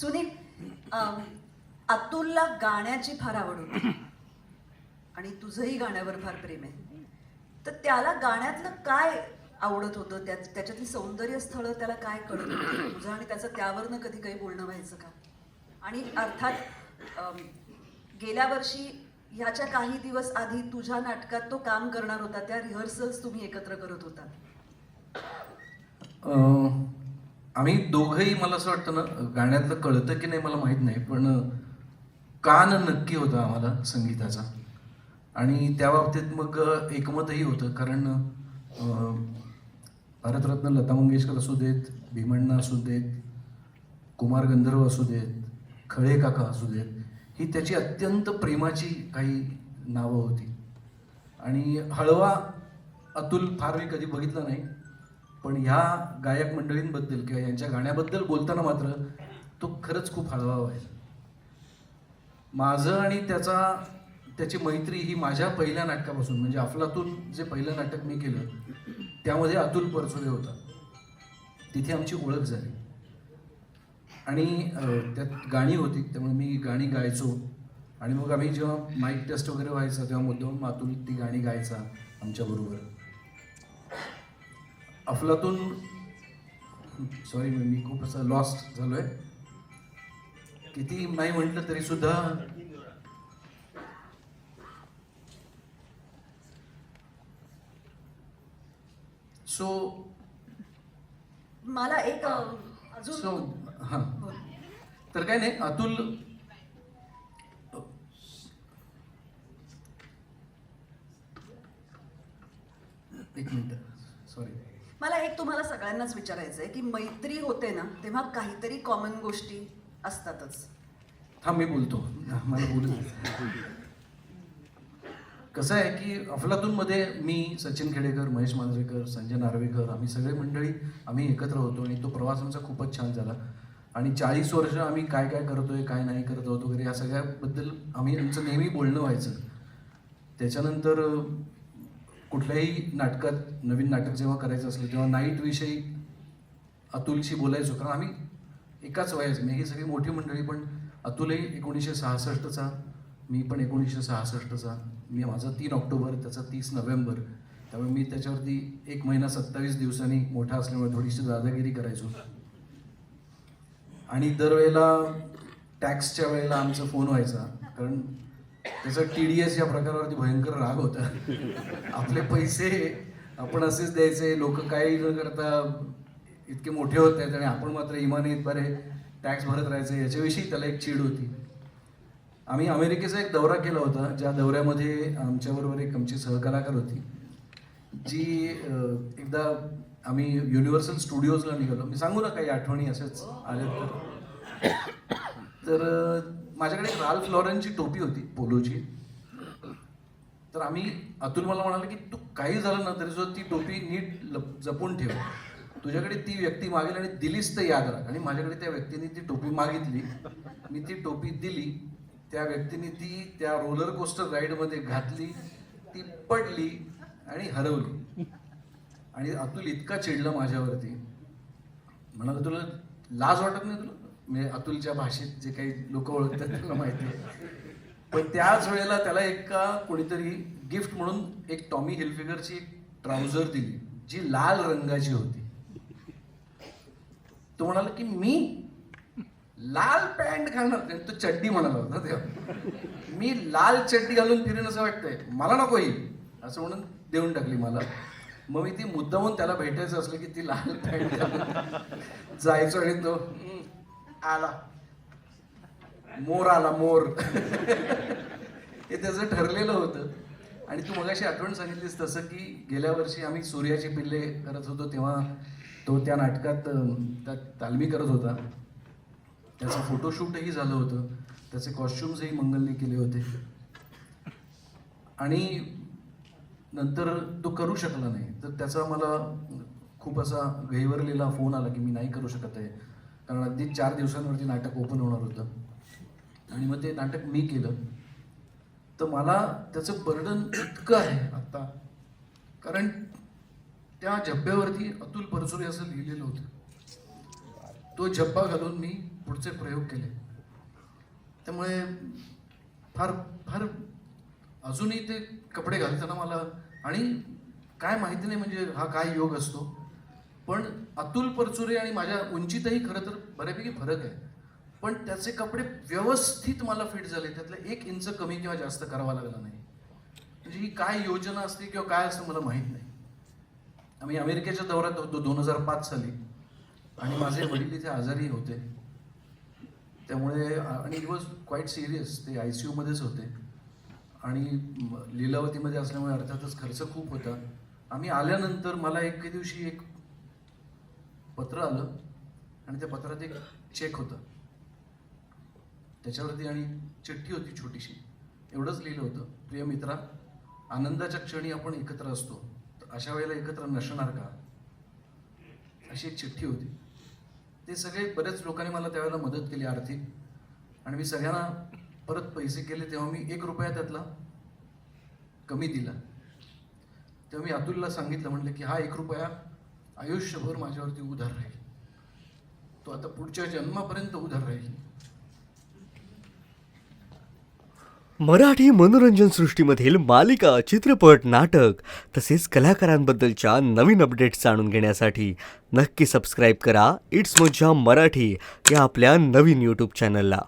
सुनील अतुलला गाण्याची फार आवड होती. आणि तुझंही गाण्यावर फार प्रेम आहे. तर त्याला गाण्यातलं काय आवडत होतं? त्या त्याच्यातली सौंदर्य स्थळं त्याला काय कळत तुझं आणि त्याचं त्यावरनं कधी काही बोलणं व्हायचं का? आणि अर्थात गेल्या वर्षी ह्याच्या काही दिवस आधी तुझ्या नाटकात तो काम करणार होता. त्या रिहर्सल्स तुम्ही एकत्र करत होता. आम्ही दोघंही मला असं वाटतं ना गाण्यातलं कळतं की नाही मला माहीत नाही पण कान नक्की होता आम्हाला संगीताचा. आणि त्या बाबतीत मग एकमतही होतं कारण भारतरत्न लता मंगेशकर असू देत भीमण्णा असू देत कुमार गंधर्व असू देत खळे काका असू देत ही त्याची अत्यंत प्रेमाची काही नावं होती. आणि हळवा अतुल फार मी कधी बघितलं नाही पण ह्या गायक मंडळींबद्दल किंवा यांच्या गाण्याबद्दल बोलताना मात्र तो खरंच खूप हळवा व्हायचा. माझं आणि त्याचा त्याची मैत्री ही माझ्या पहिल्या नाटकापासून म्हणजे अफलातून जे पहिलं नाटक मी केलं त्यामध्ये अतुल परचुरे होता. तिथे आमची ओळख झाली. आणि त्यात गाणी होती त्यामुळे मी गाणी गायचो. आणि मग आम्ही जेव्हा माईक टेस्ट वगैरे व्हायचा तेव्हा मुद्दाम अतुल ती गाणी गायचा आमच्याबरोबर. अफलातून सॉरी मी खूप असं लॉस्ट झालोय. किती नाही म्हटलं तरी सुद्धा सो मला एक सो अजून हां. तर काय नाही अतुल एक मिनिट सॉरी मला एक तुम्हाला सगळ्यांनाच विचारायचं आहे की मैत्री होते ना तेव्हा काहीतरी कॉमन गोष्टी असतातच. हा मी बोलतो. मला बोलू कसं आहे की अफलातूनमध्ये मी सचिन खेडेकर महेश मांजरेकर संजय नार्वेकर आम्ही सगळे मंडळी आम्ही एकत्र होतो आणि तो प्रवास आमचा खूपच छान झाला. आणि चाळीस वर्ष आम्ही काय काय करतोय काय नाही करत आहोत वगैरे या सगळ्याबद्दल आम्ही आमचं नेहमी बोलणं व्हायचं. त्याच्यानंतर कुठल्याही नाटकात नवीन नाटक जेव्हा करायचं असलं तेव्हा नाईटविषयी अतुलशी बोलायचो. कारण आम्ही एकाच वयाचे म्हणजे ही सगळी मोठी मंडळी पण अतुलही एकोणीसशे सहासष्टचा मी पण एकोणीसशे सहासष्टचा. मी माझा तीन ऑक्टोबर त्याचा तीस नोव्हेंबर. त्यामुळे मी त्याच्यावरती एक महिना सत्तावीस दिवसांनी मोठा असल्यामुळे थोडीशी दादागिरी करायचो. आणि दरवेळेला टॅक्सच्या वेळेला आमचा फोन व्हायचा. कारण त्याचा टी डी एस या प्रकारावरती भयंकर राग होता. आपले पैसे आपण असेच द्यायचे लोक काही न करता इतके मोठे होत आहेत आणि आपण मात्र इमानीत बरे टॅक्स भरत राहायचे याच्याविषयी त्याला एक चीड होती. आम्ही अमेरिकेचा एक दौरा केला होता ज्या दौऱ्यामध्ये आमच्याबरोबर एक आमची सहकलाकार होती. जी एकदा आम्ही युनिव्हर्सल स्टुडिओजला निघालो. मी सांगू ना काही आठवणी असेच आल्या तर. तर माझ्याकडे एक राल फ्लॉरनची टोपी होती पोलोची. तर आम्ही अतुल मला म्हणाला की तू काही झालं ना तरी सुद्धा ती टोपी नीट लप- जपून ठेव. तुझ्याकडे ती व्यक्ती मागेल आणि दिलीस तर याद राख. आणि माझ्याकडे त्या व्यक्तीने ती टोपी मागितली. मी ती टोपी दिली. त्या व्यक्तीने ती त्या रोलर कोस्टर राईडमध्ये घातली ती पडली आणि हरवली. आणि अतुल इतका चिडला माझ्यावरती. म्हणाला तुला लाज वाटत नाही तुला? म्हणजे अतुलच्या भाषेत जे काही लोक ओळखतात त्यांना माहिती आहे. पण त्याच वेळेला त्याला एका कोणीतरी गिफ्ट म्हणून एक टॉमी हिलफिगरची ट्राउझर दिली जी लाल रंगाची होती. तो म्हणाला की मी लाल पॅन्ट घालणार तो चड्डी म्हणाला होता तेव्हा. मी लाल चड्डी घालून फिरेन असं वाटतंय. मला नको ही. असं म्हणून देऊन टाकली मला. मग मी ती मुद्दामून त्याला भेटायचं असलं की ती लाल पॅन्ट घालून जायचो आणि तो आला. मोर आला मोर. हे त्याचं ठरलेलं होतं. आणि तू मगाशी आठवण सांगितलीस तसं की गेल्या वर्षी आम्ही सूर्याची पिल्ले करत होतो तेव्हा तो त्या नाटकात त्या तालमी करत होता. त्याचं फोटोशूटही झालं होतं. त्याचे कॉस्ट्युम्सही मंगलने केले होते. आणि नंतर तो करू शकला नाही. तर त्याचा मला खूप असा गहिवरलेला फोन आला की मी नाही करू शकत आहे. कारण अगदी चार दिवसांवरती नाटक ओपन होणार होतं. आणि मग ते नाटक मी केलं. तर मला त्याचं बर्डन इतकं आहे आत्ता कारण त्या झब्ब्यावरती अतुल परचुरे असं लिहिलेलं होतं. तो झब्बा घालून मी पुढचे प्रयोग केले. त्यामुळे फार फार अजूनही ते कपडे घालताना मला आणि काय माहिती नाही म्हणजे हा काय योग असतो. पण अतुल परचुरे आणि माझ्या उंचीतही खरं तर बऱ्यापैकी फरक आहे. पण त्याचे कपडे व्यवस्थित मला फिट झाले. त्यातलं एक इंच कमी किंवा जास्त करावा लागला नाही. म्हणजे ही काय योजना असते किंवा काय असतं मला माहीत नाही. आम्ही अमेरिकेच्या दौऱ्यात होतो दोन हजार पाच साली. आणि माझे वडील इथे आजारी होते. त्यामुळे आणि इट वॉज क्वाईट सिरियस ते आय सी यूमध्येच होते. आणि लिलावतीमध्ये लीलावतीमध्ये असल्यामुळे अर्थातच खर्च खूप होता. आम्ही आल्यानंतर मला एके दिवशी एक पत्र आलं आणि त्या पत्रात एक चेक होतं. त्याच्यावरती आणि चिठ्ठी होती छोटीशी. एवढंच लिहिलं होतं. प्रिय मित्रा आनंदाच्या क्षणी आपण एकत्र असतो. तर अशा वेळेला एकत्र नसणार का? अशी एक चिठ्ठी होती. ते सगळे बरेच लोकांनी मला त्यावेळेला मदत केली आर्थिक. आणि मी सगळ्यांना परत पैसे केले तेव्हा मी एक रुपया त्यातला कमी दिला. तेव्हा मी अतुलला सांगितलं म्हटलं की हा एक रुपया आयुष्यभर माझ्यावरती उधार राहील. तो आता पुढच्या जन्मापर्यंत उधार राहील. मराठी मनोरंजन सृष्टीमधील मालिका चित्रपट नाटक तसेच कलाकारांबद्दलच्या नवीन अपडेट्स जाणून घेण्यासाठी नक्की सबस्क्राईब करा. इट्स मज्जा मराठी या आपल्या नवीन यूट्यूब चॅनलला